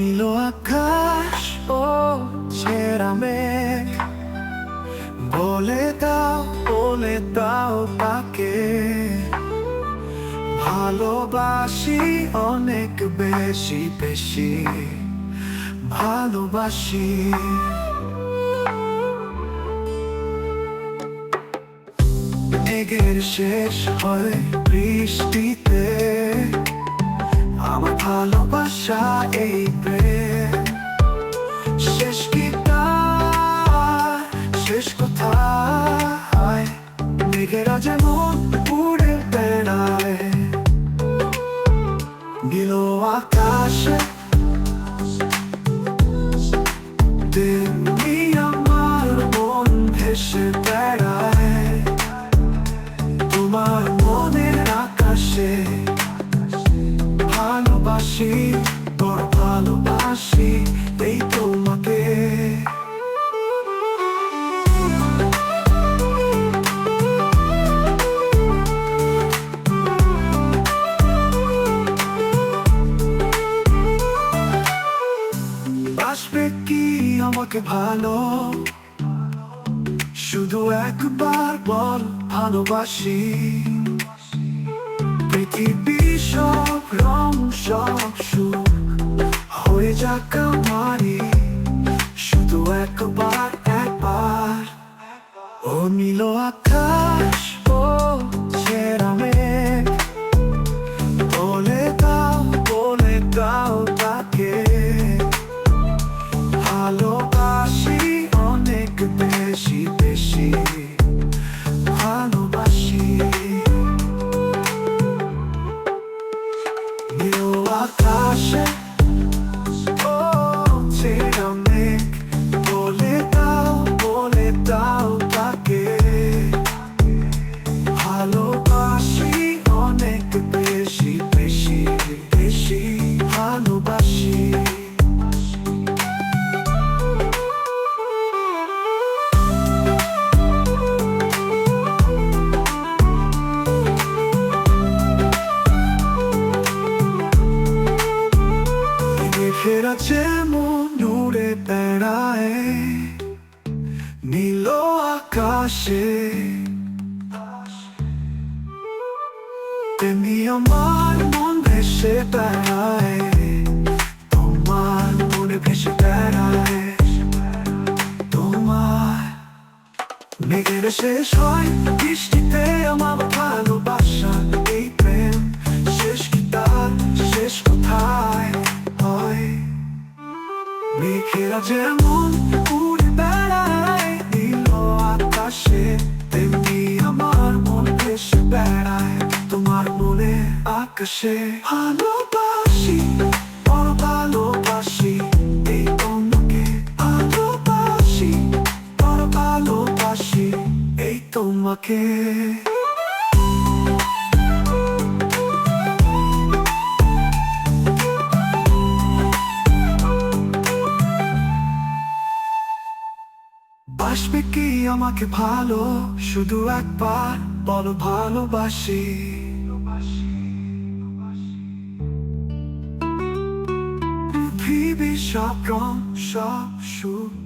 নীল আকাশ ও বলে দাও বলে দাও তাকে ভালোবাসি অনেক বেশি বেশি ভালোবাসি মেঘের শেষ হয় বৃষ্টিতে। আমার ভালোবাসা এই শেষ কি শেষ কোথায়? মেঘেরা যেমন উড়ে বেড়ায়। নীল আকাশে ভালোবাসি বড় ভালোবাসি, এই তোমাকে বাসবে কি আমাকে ভালো? শুধু একবার বল, ভালোবাসি। পৃথিবী সব নীল আকাশ, ও ছেঁড়া মেঘ। বলে দাও বলে দাও তাকে। ভালোবাসি অনেক বেশি বেশি। ভালোবাসি। নীল আকাশে মেঘেরা যেমন উড়ে বেড়ায় নীল আকাশে। তেমনি আমার মন ভেসে বেড়ায় তোমার মনে ভেসে বেড়ায় তোমার মেঘের শেষ হয়, বৃষ্টিতে আমার ভালোবাসা। যেমন উড়ে বেড়ায়, নীল আকাশে তেমনি আমার মন ভেসে বেড়ায়, তোমার মনে আকাশে। ভালোবাসি বড় ভালোবাসি এই তোমাকে ভালোবাসি বড় ভালোবাসি এই তোমাকে। আমাকে ভালো শুধু একবার বলো ভালোবাসি। পৃথিবী সব রং সব সুখ